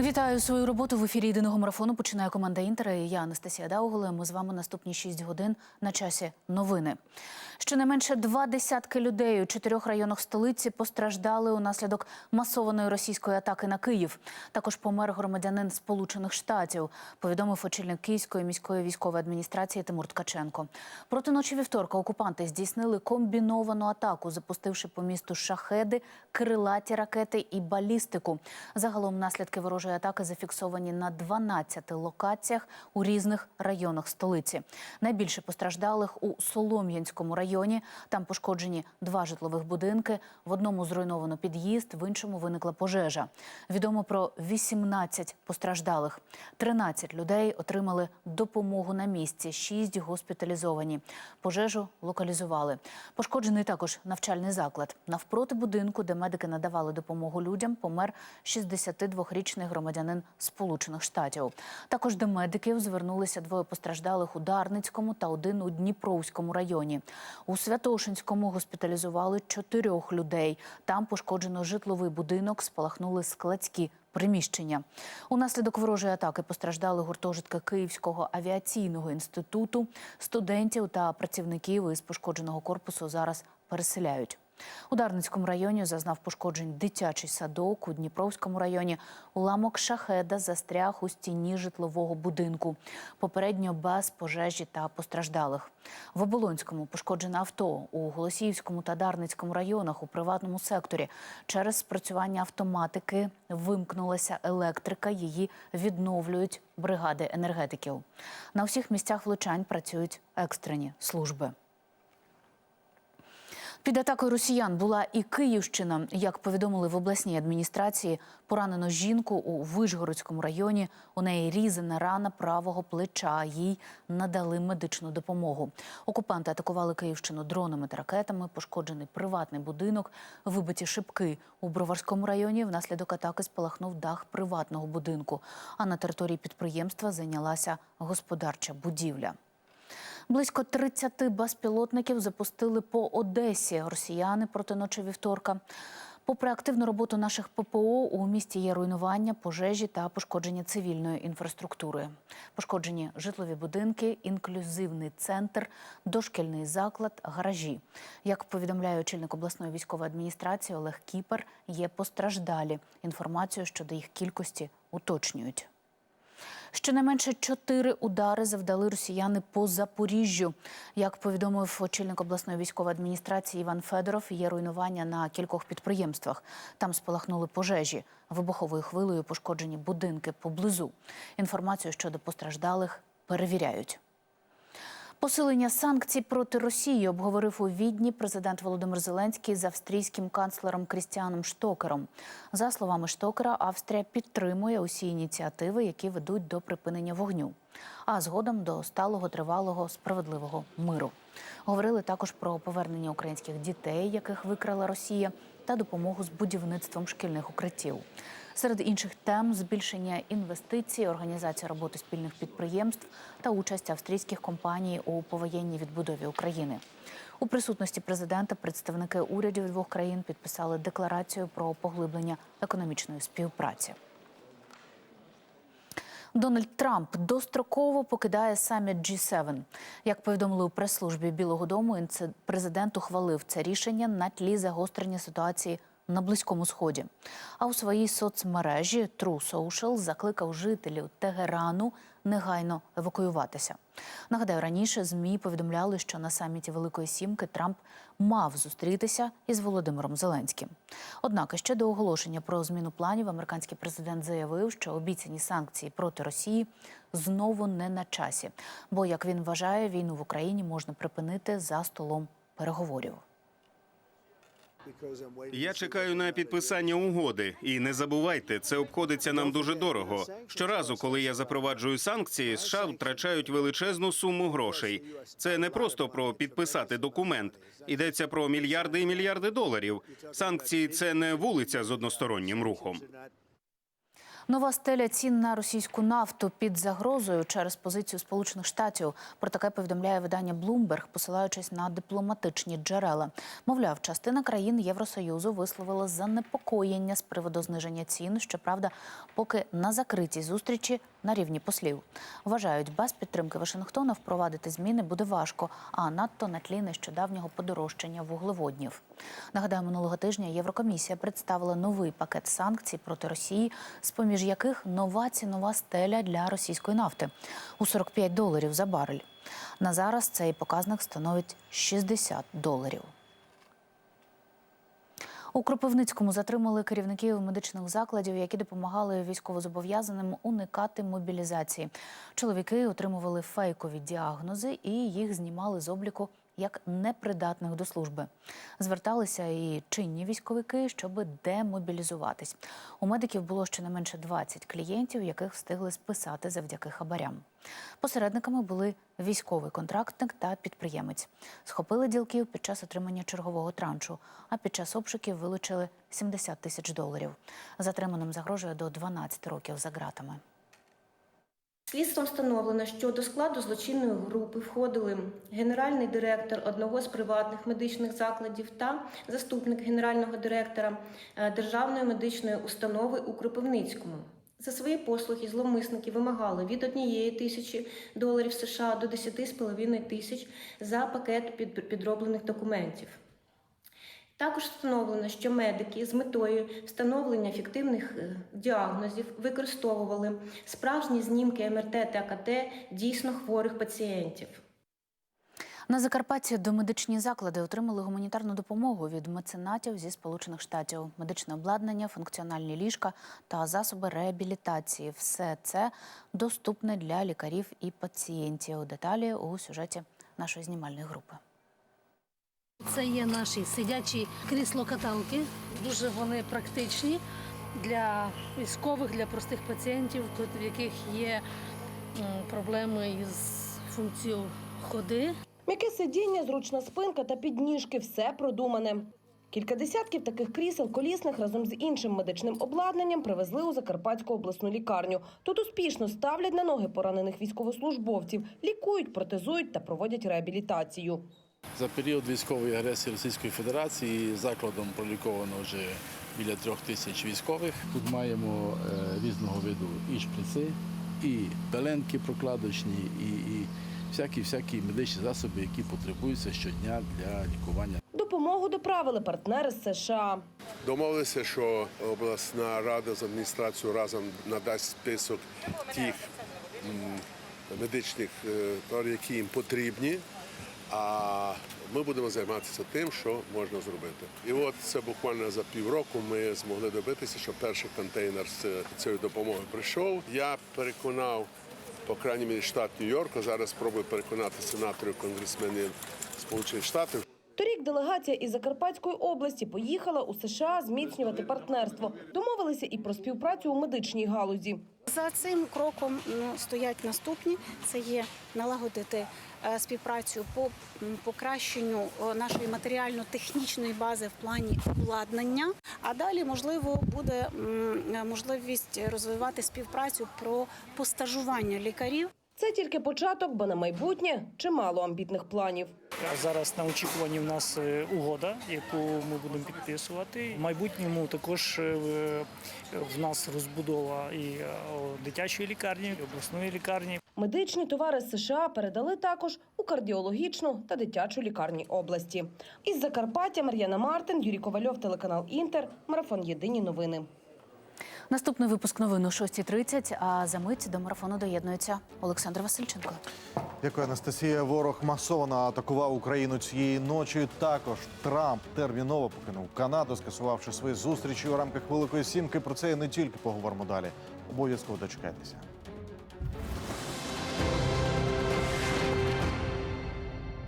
Вітаю свою роботу в ефірі єдиного марафону. Починає команда Інтера. і Я Анастасія Дауголе. Ми з вами наступні 6 годин на часі новини. Щонайменше два десятки людей у чотирьох районах столиці постраждали унаслідок масованої російської атаки на Київ. Також помер громадянин Сполучених Штатів. Повідомив очільник Київської міської військової адміністрації Тимур Ткаченко. Проти ночі вівторка окупанти здійснили комбіновану атаку, запустивши по місту шахеди, крилаті ракети і балістику. Загалом наслідки ворожої атаки зафіксовані на 12 локаціях у різних районах столиці. Найбільше постраждалих у Солом'янському районі. Там пошкоджені два житлових будинки. В одному зруйновано під'їзд, в іншому виникла пожежа. Відомо про 18 постраждалих. 13 людей отримали допомогу на місці, 6 госпіталізовані. Пожежу локалізували. Пошкоджений також навчальний заклад. Навпроти будинку, де медики надавали допомогу людям, помер 62-річний громадянин Сполучених Штатів. Також до медиків звернулися двоє постраждалих у Дарницькому та один у Дніпровському районі. У Святошинському госпіталізували чотирьох людей. Там пошкоджено житловий будинок, спалахнули складські приміщення. Унаслідок ворожої атаки постраждали гуртожитки Київського авіаційного інституту. Студентів та працівників із пошкодженого корпусу зараз переселяють. У Дарницькому районі зазнав пошкоджень дитячий садок. У Дніпровському районі уламок шахеда застряг у стіні житлового будинку. Попередньо без пожежі та постраждалих. В Оболонському пошкоджене авто. У Голосіївському та Дарницькому районах у приватному секторі через спрацювання автоматики вимкнулася електрика. Її відновлюють бригади енергетиків. На всіх місцях влучань працюють екстрені служби. Під атакою росіян була і Київщина. Як повідомили в обласній адміністрації, поранено жінку у Вишгородському районі. У неї різана рана правого плеча. Їй надали медичну допомогу. Окупанти атакували Київщину дронами та ракетами. Пошкоджений приватний будинок, вибиті шибки у Броварському районі. Внаслідок атаки спалахнув дах приватного будинку. А на території підприємства зайнялася господарча будівля. Близько 30 безпілотників запустили по Одесі. Росіяни проти ночі вівторка. Попри активну роботу наших ППО, у місті є руйнування, пожежі та пошкодження цивільної інфраструктури. Пошкоджені житлові будинки, інклюзивний центр, дошкільний заклад, гаражі. Як повідомляє очільник обласної військової адміністрації Олег Кіпер, є постраждалі. Інформацію щодо їх кількості уточнюють. Щонайменше чотири удари завдали росіяни по Запоріжжю. Як повідомив очільник обласної військової адміністрації Іван Федоров, є руйнування на кількох підприємствах. Там спалахнули пожежі. Вибуховою хвилею пошкоджені будинки поблизу. Інформацію щодо постраждалих перевіряють. Посилення санкцій проти Росії обговорив у Відні президент Володимир Зеленський з австрійським канцлером Крістіаном Штокером. За словами Штокера, Австрія підтримує усі ініціативи, які ведуть до припинення вогню, а згодом до сталого, тривалого, справедливого миру. Говорили також про повернення українських дітей, яких викрала Росія, та допомогу з будівництвом шкільних укриттів. Серед інших тем збільшення інвестицій, організація роботи спільних підприємств та участь австрійських компаній у повоєнній відбудові України. У присутності президента представники урядів двох країн підписали декларацію про поглиблення економічної співпраці. Дональд Трамп достроково покидає саміт G7. Як повідомили у прес-службі Білого Дому, президент ухвалив це рішення на тлі загострення ситуації на Близькому Сході. А у своїй соцмережі True Social закликав жителів Тегерану негайно евакуюватися. Нагадаю, раніше ЗМІ повідомляли, що на саміті Великої Сімки Трамп мав зустрітися із Володимиром Зеленським. Однак ще до оголошення про зміну планів американський президент заявив, що обіцяні санкції проти Росії знову не на часі. Бо, як він вважає, війну в Україні можна припинити за столом переговорів. Я чекаю на підписання угоди, і не забувайте, це обходиться нам дуже дорого. Щоразу, коли я запроваджую санкції, США втрачають величезну суму грошей. Це не просто про підписати документ. Йдеться про мільярди і мільярди доларів. Санкції це не вулиця з одностороннім рухом. Нова стеля цін на російську нафту під загрозою через позицію Сполучених Штатів. Про таке повідомляє видання Bloomberg, посилаючись на дипломатичні джерела. Мовляв, частина країн Євросоюзу висловила занепокоєння з приводу зниження цін. Щоправда, поки на закритій зустрічі на рівні послів. Вважають, без підтримки Вашингтона впровадити зміни буде важко, а надто на тлі нещодавнього подорожчання вуглеводнів. Нагадаю, минулого тижня Єврокомісія представила новий пакет санкцій проти Росії, з поміж яких нова цінова стеля для російської нафти у 45 доларів за барель. На зараз цей показник становить 60 доларів. У Кропивницькому затримали керівників медичних закладів, які допомагали військовозобов'язаним уникати мобілізації. Чоловіки отримували фейкові діагнози і їх знімали з обліку як непридатних до служби. Зверталися і чинні військовики, щоб демобілізуватись. У медиків було щонайменше 20 клієнтів, яких встигли списати завдяки хабарям. Посередниками були військовий контрактник та підприємець. Схопили ділків під час отримання чергового траншу, а під час обшуків вилучили 70 тисяч доларів. Затриманим загрожує до 12 років за ґратами. Слідством встановлено, що до складу злочинної групи входили генеральний директор одного з приватних медичних закладів та заступник генерального директора е, Державної медичної установи у Кропивницькому. За свої послуги зловмисники вимагали від однієї тисячі доларів США до 10,5 тисяч за пакет під- підроблених документів. Також встановлено, що медики з метою встановлення фіктивних е, діагнозів використовували справжні знімки МРТ та КТ дійсно хворих пацієнтів. На Закарпатті домедичні заклади отримали гуманітарну допомогу від меценатів зі Сполучених Штатів, медичне обладнання, функціональні ліжка та засоби реабілітації. Все це доступне для лікарів і пацієнтів. Деталі у сюжеті нашої знімальної групи. Це є наші сидячі крісло-каталки. Дуже вони практичні для військових, для простих пацієнтів, в яких є проблеми із функцією ходи. М'яке сидіння, зручна спинка та підніжки все продумане. Кілька десятків таких крісел колісних разом з іншим медичним обладнанням привезли у Закарпатську обласну лікарню. Тут успішно ставлять на ноги поранених військовослужбовців, лікують, протезують та проводять реабілітацію. За період військової агресії Російської Федерації закладом проліковано вже біля трьох тисяч військових. Тут маємо е, різного виду і шприци, і пеленки прокладочні, і, і всякі всякі медичні засоби, які потребуються щодня для лікування Допомогу доправили партнери з США. Домовилися, що обласна рада з адміністрацією разом надасть список тих медичних е, товарів, які їм потрібні. А ми будемо займатися тим, що можна зробити. І от це буквально за півроку ми змогли добитися, що перший контейнер з цією допомогою прийшов. Я переконав, по крайній мірі, штат Нью-Йорк, а зараз спробую переконати сенаторів, конгресменів Сполучених Штатів, Торік делегація із Закарпатської області поїхала у США зміцнювати партнерство. Домовилися і про співпрацю у медичній галузі. За цим кроком ну, стоять наступні. Це є налагодити е, співпрацю по покращенню нашої матеріально-технічної бази в плані обладнання. А далі можливо буде е, можливість розвивати співпрацю про постажування лікарів. Це тільки початок, бо на майбутнє чимало амбітних планів. Зараз на очікуванні в нас е, угода, яку ми будемо підписувати. В майбутньому також е, в- нас розбудова і е, дитячої лікарні, і обласної лікарні. Медичні товари США передали також у кардіологічну та дитячу лікарні області. Із Закарпаття Мар'яна Мартин, Юрій Ковальов, телеканал Інтер. Марафон Єдині новини. Наступний випуск новин о 6.30, а за мить до марафону доєднується Олександр Васильченко. Дякую, Анастасія. Ворог масово атакував Україну цієї ночі. Також Трамп терміново покинув Канаду, скасувавши свої зустрічі у рамках Великої Сімки. Про це і не тільки поговоримо далі. Обов'язково дочекайтеся.